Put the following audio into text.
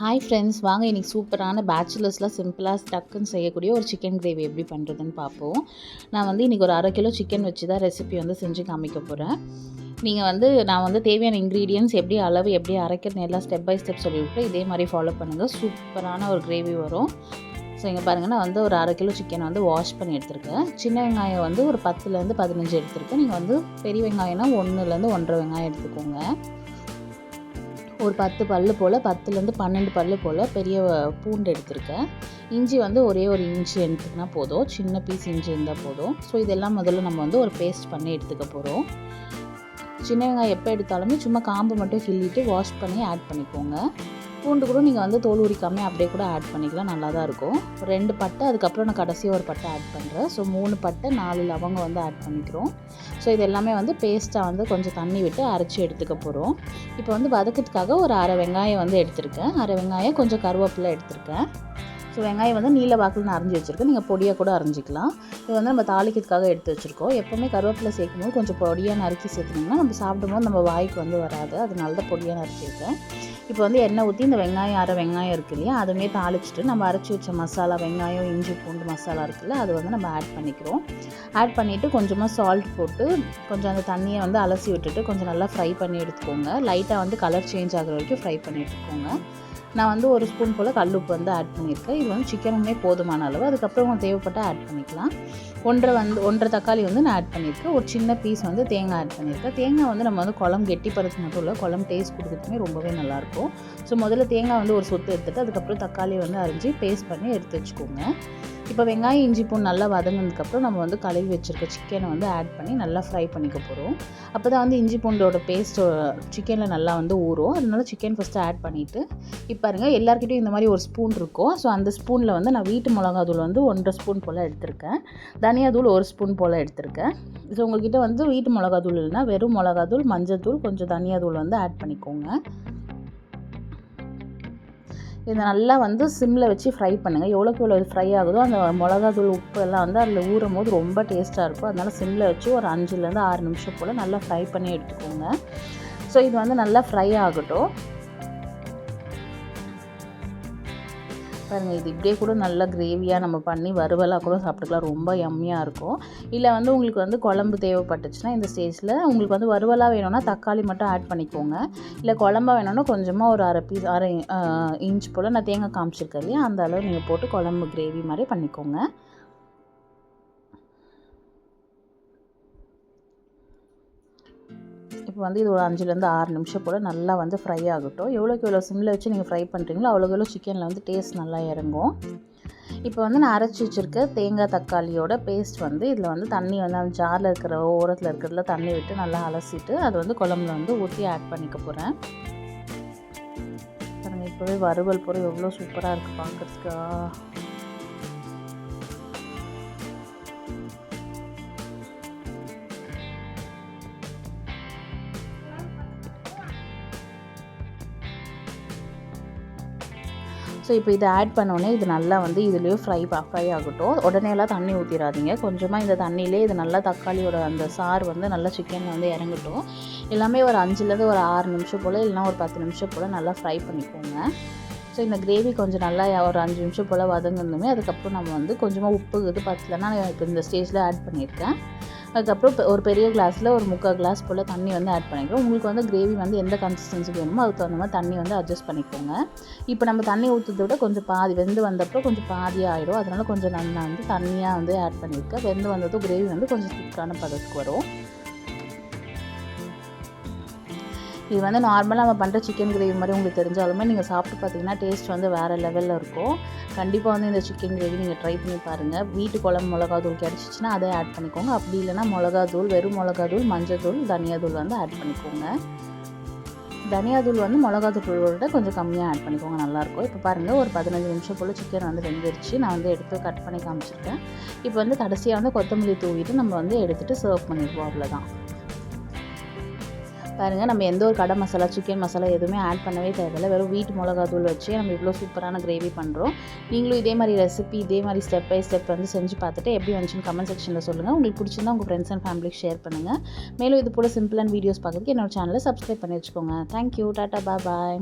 Hi friends வாங்க இன்றைக்கி சூப்பரான பேச்சுலர்ஸ்லாம் சிம்பிளாக டக்குன்னு செய்யக்கூடிய ஒரு சிக்கன் கிரேவி எப்படி பண்ணுறதுன்னு பார்ப்போம். நான் வந்து இன்றைக்கி ஒரு அரை கிலோ சிக்கன் வச்சு தான் ரெசிபி வந்து செஞ்சு காமிக்க போகிறேன் நீங்கள் வந்து நான் வந்து தேவையான இன்க்ரீடியன்ஸ் எப்படி அளவு எப்படி அரைக்கிறது எல்லாம் ஸ்டெப் பை ஸ்டெப் சொல்லிவிட்டு இதே மாதிரி ஃபாலோ பண்ணுங்கள் சூப்பரான ஒரு கிரேவி வரும். ஸோ இங்கே பாருங்கள் நான் வந்து ஒரு அரை கிலோ சிக்கன் வந்து வாஷ் பண்ணி எடுத்திருக்கேன். சின்ன வெங்காயம் வந்து ஒரு பத்துலேருந்து பதினஞ்சு எடுத்திருக்கேன். நீங்கள் வந்து பெரிய வெங்காயம்னா ஒன்றுலேருந்து ஒன்றரை வெங்காயம் எடுத்துக்கோங்க. ஒரு பத்து பல் போல் பத்துலேருந்து பன்னெண்டு பல் போல் பெரிய பூண்டு எடுத்திருக்கேன். இஞ்சி வந்து ஒரே ஒரு இஞ்சி எடுத்துக்கினா போதும். சின்ன பீஸ் இஞ்சி இருந்தால் போதும். ஸோ இதெல்லாம் முதல்ல நம்ம வந்து ஒரு பேஸ்ட் பண்ணி எடுத்துக்க போகிறோம் சின்ன வெங்காயம் எப்போ எடுத்தாலுமே சும்மா காம்பு மட்டும் கிள்ளிட்டு வாஷ் பண்ணி ஆட் பண்ணிக்கோங்க. பூண்டு கூட நீங்கள் வந்து தோல் உரிக்காமல் அப்படியே கூட ஆட் பண்ணிக்கலாம். நல்லா தான் இருக்கும். ரெண்டு பட்டை அதுக்கப்புறம் நான் கடைசியாக ஒரு பட்டை ஆட் பண்ணுறேன் ஸோ மூணு பட்டை நாலு லவங்கம் வந்து ஆட் பண்ணிக்கிறோம். ஸோ இது எல்லாமே வந்து பேஸ்ட்டாக வந்து கொஞ்சம் தண்ணி விட்டு அரைச்சி எடுத்துக்க போகிறோம் இப்போ வந்து வதக்கிறதுக்காக ஒரு அரை வெங்காயம் வந்து எடுத்திருக்கேன். அரை வெங்காயம் கொஞ்சம் கருவேப்பிலை எடுத்திருக்கேன். ஸோ வெங்காயம் வந்து நீல வாக்கில் நான் அரைஞ்சி வச்சுருக்கேன். நீங்கள் பொடியாக கூட அரைஞ்சிக்கலாம். இது வந்து நம்ம தாளிக்கிறதுக்காக எடுத்து வச்சுருக்கோம். எப்போவுமே கருவேப்பிலை சேர்க்கும் போது கொஞ்சம் பொடியாக நறுக்கி சேர்த்துனோம்னா நம்ம சாப்பிடும்போது நம்ம வாய்க்கு வந்து வராது. அதனால தான் பொடியாக நறுக்கியிருக்கேன் இப்போ வந்து எண்ணெய் ஊற்றி இந்த வெங்காயம் அரை வெங்காயம் இருக்கு இல்லையா? அதுவுமே தாளிச்சிட்டு நம்ம அரைச்சி வச்ச மசாலா வெங்காயம் இஞ்சி பூண்டு மசாலா இருக்குல்ல அது வந்து நம்ம ஆட் பண்ணிக்கிறோம். ஆட் பண்ணிவிட்டு கொஞ்சமாக சால்ட் போட்டு கொஞ்சம் அந்த தண்ணியை வந்து அலசி விட்டுட்டு கொஞ்சம் நல்லா ஃப்ரை பண்ணி எடுத்துக்கோங்க. லைட்டாக வந்து கலர் சேஞ்ச் ஆகிற வரைக்கும் ஃப்ரை பண்ணி எடுத்துக்கோங்க. நான் வந்து ஒரு ஸ்பூன் போல் கல்லுப்பு வந்து ஆட் பண்ணியிருக்கேன். இது வந்து சிக்கனுமே போதுமான அளவு. அதுக்கப்புறம் தேவைப்பட்டால் ஆட் பண்ணிக்கலாம். ஒன்றரை வந்து ஒன்றரை தக்காளி வந்து நான் ஆட் பண்ணியிருக்கேன். ஒரு சின்ன பீஸ் வந்து தேங்காய் ஆட் பண்ணியிருக்கேன். தேங்காய் வந்து நம்ம வந்து குழம்பு கெட்டிப்படுறது மட்டும் இல்லை குழம்பு டேஸ்ட் கொடுக்குறதுமே ரொம்பவே நல்லாயிருக்கும். ஸோ முதல்ல தேங்காய் வந்து ஒரு சொத்து எடுத்துகிட்டு அதுக்கப்புறம் தக்காளி வந்து அரிஞ்சு பேஸ்ட் பண்ணி எடுத்து வச்சுக்கோங்க. இப்போ வெங்காயம் இஞ்சி பூண்டு நல்லா வதங்கினதுக்கப்புறம் நம்ம வந்து கழுவி வச்சுருக்க சிக்கனை வந்து ஆட் பண்ணி நல்லா ஃப்ரை பண்ணிக்க போகிறோம் அப்போ தான் வந்து இஞ்சி பூண்டோட பேஸ்ட்டு சிக்கனில் நல்லா வந்து ஊறும். அதனால சிக்கன் ஃபஸ்ட்டு ஆட் பண்ணிவிட்டு இப்போ பாருங்கள் எல்லாருக்கிட்டையும் இந்த மாதிரி ஒரு ஸ்பூன் இருக்கும். ஸோ அந்த ஸ்பூனில் வந்து நான் வீட்டு மிளகாத்தூள் வந்து ஒன்றரை ஸ்பூன் போல் எடுத்திருக்கேன். தனியாத்தூள் ஒரு ஸ்பூன் போல் எடுத்திருக்கேன். ஸோ உங்கள்கிட்ட வந்து வீட்டு மிளகாத்தூள் இல்லைனா வெறும் மிளகாத்தூள் மஞ்சத்தூள் கொஞ்சம் தனியாத்தூள் வந்து ஆட் பண்ணிக்கோங்க. இதை நல்லா வந்து சிம்மில் வச்சு ஃப்ரை பண்ணுங்கள் எவ்வளோக்கு எவ்வளோ ஃப்ரை ஆகுதோ அந்த மிளகாத்தூள் உப்பு எல்லாம் வந்து அதில் ஊறும் போது ரொம்ப டேஸ்ட்டாக இருக்கும். அதனால் சிம்மில் வச்சு ஒரு அஞ்சுலேருந்து ஆறு நிமிஷம் போல் நல்லா ஃப்ரை பண்ணி எடுத்துக்கோங்க. ஸோ இது வந்து நல்லா ஃப்ரை ஆகட்டும். பாருங்கள் இது இப்படியே கூட நல்லா கிரேவியாக நம்ம பண்ணி வறுவலாக கூட சாப்பிட்டுக்கலாம். ரொம்ப எம்மியாக இருக்கும். இல்லை வந்து உங்களுக்கு வந்து குழம்பு தேவைப்பட்டுச்சுன்னா இந்த ஸ்டேஜில் உங்களுக்கு வந்து வறுவலாக வேணும்னா தக்காளி மட்டும் ஆட் பண்ணிக்கோங்க. இல்லை குழம்பா வேணும்னா கொஞ்சமாக ஒரு அரை பீஸ் அரை இன்ச் போல் நான் தேங்காய் காமிச்சிருக்கேன் இல்லையா? அந்த அளவு நீங்கள் போட்டு குழம்பு கிரேவி மாதிரி பண்ணிக்கோங்க. இப்போ வந்து இது ஒரு அஞ்சுலேருந்து ஆறு நிமிஷம் போல் நல்லா வந்து ஃப்ரை ஆகட்டும். எவ்வளோக்கு எவ்வளோ சிம்மில் வச்சு நீங்கள் ஃப்ரை பண்ணுறீங்களோ அவ்வளோக்கு எவ்வளோ சிக்கனில் வந்து டேஸ்ட் நல்லா இறங்கும். இப்போ வந்து நான் அரைச்சி வச்சுருக்க தேங்காய் தக்காளியோட பேஸ்ட் வந்து இதில் வந்து தண்ணி வந்து அந்த ஜாரில் இருக்கிற ஓரத்தில் இருக்கிறதுல தண்ணி விட்டு நல்லா அலசிட்டு அது வந்து குழம்புல வந்து ஊற்றி ஆட் பண்ணிக்க போகிறேன் பாருங்கள் இப்போவே வறுவல் பொருள் எவ்வளோ சூப்பராக இருக்குது பார்க்குறதுக்கு ஸோ இப்போ இதை ஆட் பண்ணோடனே இது நல்லா வந்து இதுலேயே ஃப்ரை ஃப்ரை ஆகட்டும். உடனேலாம் தண்ணி ஊற்றிடாதீங்க கொஞ்சமாக இந்த தண்ணியிலே இது நல்லா தக்காளியோட அந்த சாறு வந்து நல்லா சிக்கனில் வந்து இறங்கட்டும். எல்லாமே ஒரு அஞ்சுலேருந்து ஒரு ஆறு நிமிஷம் போல் இல்லைனா ஒரு பத்து நிமிஷம் போல் நல்லா ஃப்ரை பண்ணிக்கோங்க. ஸோ இந்த கிரேவி கொஞ்சம் நல்லா ஒரு அஞ்சு நிமிஷம் போல் வதங்கணுமே அதுக்கப்புறம் நம்ம வந்து கொஞ்சமாக உப்பு இது பத்தலைன்னா இப்போ இந்த ஸ்டேஜில் ஆட் பண்ணியிருக்கேன். அதுக்கப்புறம் ஒரு பெரிய கிளாஸில் ஒரு முக்கால் கிளாஸ் போல் தண்ணி வந்து ஆட் பண்ணிக்கிறோம். உங்களுக்கு வந்து கிரேவி வந்து எந்த கன்சிஸ்டன்சி வேணுமோ அதுக்கு தகுந்த மாதிரி தண்ணி வந்து அட்ஜஸ்ட் பண்ணிக்கோங்க. இப்போ நம்ம தண்ணி ஊற்றுறத விட கொஞ்சம் பாதி வெந்து வந்தப்போ கொஞ்சம் பாதியாக ஆகிடும் அதனால் கொஞ்சம் நான் வந்து தண்ணியாக வந்து ஆட் பண்ணியிருக்கேன் வெந்து வந்ததும் கிரேவி வந்து கொஞ்சம் திக்கான பதத்துக்கு வரும். இது வந்து நார்மலாக நம்ம பண்ணுற சிக்கன் கிரேவி மாதிரி உங்களுக்கு தெரிஞ்சாலுமே நீங்கள் சாப்பிட்டு பார்த்தீங்கன்னா டேஸ்ட் வந்து வேறு லெவலில் இருக்கும். கண்டிப்பாக வந்து இந்த சிக்கன் கிரேவி நீங்கள் ட்ரை பண்ணி பாருங்கள் வீட்டு குழம்பு மிளகாத்தூள் கிடச்சிச்சின்னா அதை ஆட் பண்ணிக்கோங்க. அப்படி இல்லைனா மிளகாத்தூள் வெறும் மிளகாத்தூள் மஞ்சத்தூள் தனியாத்தூள் வந்து ஆட் பண்ணிக்கோங்க. தனியாத்தூள் வந்து மிளகாத்தூளோட கொஞ்சம் கம்மியாக ஆட் பண்ணிக்கோங்க. நல்லாயிருக்கும் இப்போ பாருங்கள் ஒரு பதினஞ்சு நிமிஷம் போல் சிக்கன் வந்து வெந்துருச்சு. நான் வந்து எடுத்து கட் பண்ணி காமிச்சிருக்கேன். இப்போ வந்து கடைசியாக வந்து கொத்தமல்லி தூவிட்டு நம்ம வந்து எடுத்துகிட்டு சர்வ் பண்ணிடுவோம். அவ்வளோதான் பாருங்கள் நம்ம எந்த ஒரு கடை மசாலா சிக்கன் மசாலா எதுவுமே ஆட் பண்ணவே தேவையில்லை. வெறும் வீட்டு மிளகாத்தூள் வச்சு நம்ம இவ்வளோ சூப்பரான கிரேவி பண்ணுறோம் நீங்களும் இதே மாதிரி ரெசிபி இதே மாதிரி ஸ்டெப் பை ஸ்டெப் வந்து செஞ்சு பார்த்துட்டு எப்படி வந்துச்சுன்னு கமெண்ட் செக்ஷனில் சொல்லுங்கள் உங்களுக்கு பிடிச்சிருந்தா உங்கள் ஃப்ரெண்ட்ஸ் அண்ட் ஃபேமிலிக்கு ஷேர் பண்ணுங்கள் மேலும் இது போல் சிம்பிளான வீடியோஸ் பார்க்குறதுக்கு என்னோட சேனலை சப்ஸ்கிரைப் பண்ணி வச்சுக்கோங்க. தேங்க்யூ டாட்டா பா பாய்